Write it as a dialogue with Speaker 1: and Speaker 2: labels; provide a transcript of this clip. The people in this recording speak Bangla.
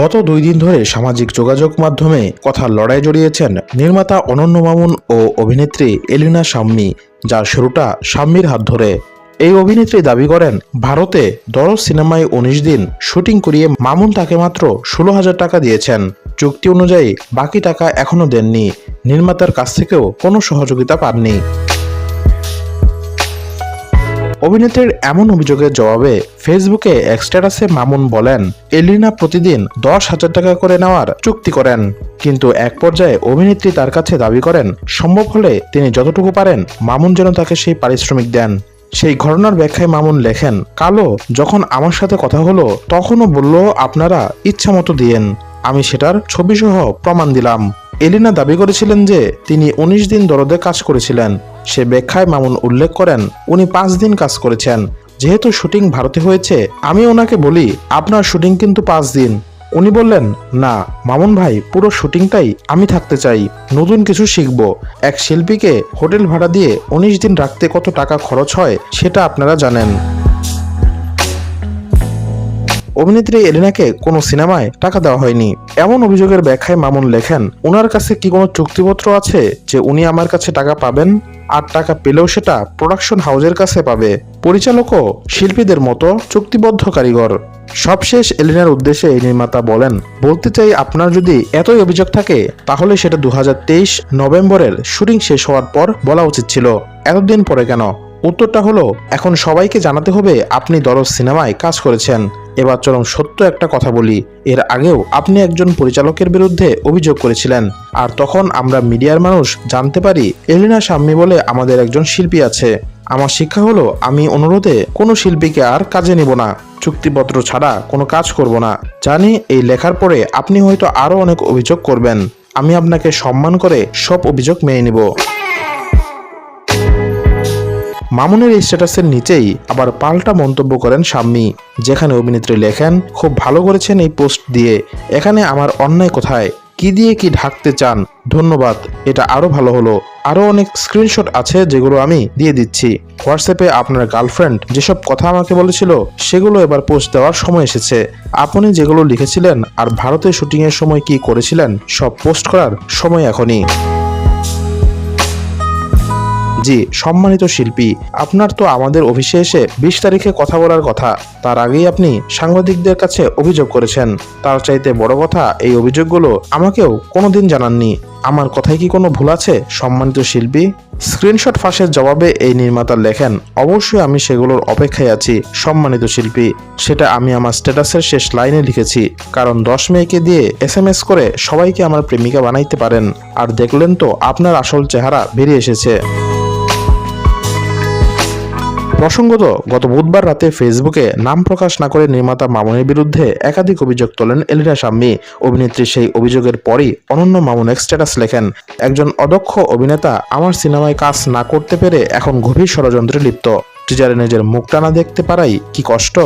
Speaker 1: গত দুই দিন ধরে সামাজিক যোগাযোগ মাধ্যমে কথার লড়াই জড়িয়েছেন নির্মাতা অনন্য মামুন ও অভিনেত্রী এলিনা সাম্মি যার শুরুটা সাম্মির হাত ধরে। এই অভিনেত্রী দাবি করেন, ভারতে দরজ সিনেমায় উনিশ দিন শুটিং করিয়ে মামুন তাকে মাত্র ষোলো হাজার টাকা দিয়েছেন। চুক্তি অনুযায়ী বাকি টাকা এখনও দেননি। নির্মাতার কাছ থেকেও কোনো সহযোগিতা পাননি। অভিনেত্রীর এমন অভিযোগের জবাবে ফেসবুকে এক স্ট্যাটাসে মামুন বলেন, এলিনা প্রতিদিন দশ হাজার টাকা করে নেওয়ার চুক্তি করেন। কিন্তু এক পর্যায়ে অভিনেত্রী তার কাছে দাবি করেন, সম্ভব হলে তিনি যতটুকু পারেন মামুন যেন তাকে সেই পারিশ্রমিক দেন। সেই ঘটনার ব্যাখ্যায় মামুন লেখেন, কালো যখন আমার সাথে কথা হলো, তখনও বলল, আপনারা ইচ্ছা মতো দিয়েন। আমি সেটার ছবিসহ প্রমাণ দিলাম। এলিনা দাবি করেছিলেন যে তিনি উনিশ দিন দরদে কাজ করেছিলেন। সে ব্যাখ্যায় মামুন উল্লেখ করেন, উনি পাঁচ দিন কাজ করেছেন। যেহেতু শুটিং ভারতে হয়েছে, আমি ওনাকে বলি, আপনার শুটিং কিন্তু পাঁচ দিন। উনি বললেন, না, মামুন ভাই, পুরো শুটিংটাই আমি থাকতে চাই। নতুন কিছু শিখব। এক শিল্পীকে হোটেল ভাড়া দিয়ে উনিশ দিন রাখতে কত টাকা খরচ হয়, সেটা আপনারা জানেন। অভিনেত্রী এলিনাকে কোনো সিনেমায় টাকা দেওয়া হয়নি। এমন অভিযোগের ব্যাখ্যায় মামুন লেখেন, ওনার কাছে কি কোনো চুক্তিপত্র আছে যে উনি আমার কাছে টাকা পাবেন? আর টাকা পেলেও সেটা প্রোডাকশন হাউজের কাছে পাবে। পরিচালকও শিল্পীদের মতো চুক্তিবদ্ধ কারিগর। সবশেষ এলিনার উদ্দেশ্যে এই নির্মাতা বলেন, বলতে চাই আপনার যদি এতই অভিযোগ থাকে, তাহলে সেটা দু হাজার তেইশ নভেম্বরের শুটিং শেষ হওয়ার পর বলা উচিত ছিল। এতদিন পরে কেন? উত্তরটা হলো, এখন সবাইকে জানাতে হবে আপনি দরজ সিনেমায় কাজ করেছেন। এবার চরম সত্য একটা কথা বলি, এর আগেও আপনি একজন পরিচালকের বিরুদ্ধে অভিযোগ করেছিলেন। আর তখন আমরা মিডিয়ার মানুষ জানতে পারি, এলিনা সাম্মি বলে আমাদের একজন শিল্পী আছে। আমার শিক্ষা হলো, আমি অনুরোধে কোনো শিল্পীকে আর কাজে নিব না, চুক্তিপত্র ছাড়া কোনো কাজ করব না। জানি এই লেখার পরে আপনি হয়তো আরও অনেক অভিযোগ করবেন। আমি আপনাকে সম্মান করে সব অভিযোগ মেনে নিব। মামুনের এই স্ট্যাটাসের নিচেই আবার পাল্টা মন্তব্য করেন শাম্মী, যেখানে অভিনেত্রী লেখেন, খুব ভালো করেছেন এই পোস্ট দিয়ে। এখানে আমার অন্যায় কোথায়? কি দিয়ে কি ঢাকতে চান? ধন্যবাদ, এটা আরও ভালো হলো। আরও অনেক স্ক্রিনশট আছে যেগুলো আমি দিয়ে দিচ্ছি। হোয়াটসঅ্যাপে আপনার গার্লফ্রেন্ড যেসব কথা আমাকে বলেছিল, সেগুলো এবার পোস্ট দেওয়ার সময় এসেছে। আপনি যেগুলো লিখেছিলেন আর ভারতে শুটিংয়ের সময় কি করেছিলেন, সব পোস্ট করার সময় এখনই। জি, সম্মানিত শিল্পী, আপনার তো আমাদের অফিসে এসে বিশ তারিখে কথা বলার কথা। তার আগেই আপনি সাংবাদিকদের কাছে অভিযোগ করেছেন। তার চাইতে বড় কথা, এই অভিযোগগুলো আমাকেও কোনোদিন জানাননি। আমার কথায় কি কোনো ভুল আছে? সম্মানিত শিল্পী, স্ক্রিনশট ফাঁসের জবাবে এই নির্মাতা লেখেন, অবশ্যই আমি সেগুলোর অপেক্ষায় আছি, সম্মানিত শিল্পী। সেটা আমি আমার স্ট্যাটাসের শেষ লাইনে লিখেছি। কারণ দশ মেয়েকে দিয়ে এস এম এস করে সবাইকে আমার প্রেমিকা বানাইতে পারেন। আর দেখলেন তো, আপনার আসল চেহারা বেরিয়ে এসেছে। প্রসঙ্গত, গত বুধবার রাতে ফেসবুকে নাম প্রকাশ না করে নির্মাতা মামুনের বিরুদ্ধে একাধিক অভিযোগ তোলেন এলিরা সাম্মি অভিনেত্রী সেই অভিযোগের পরই অনন্য মামুন এক স্ট্যাটাস লেখেন, একজন অদক্ষ অভিনেতা আমার সিনেমায় কাজ না করতে পেরে এখন গভীর ষড়যন্ত্রে লিপ্ত। টিজারে নিজের মুখটা না দেখতে পারাই কি কষ্ট?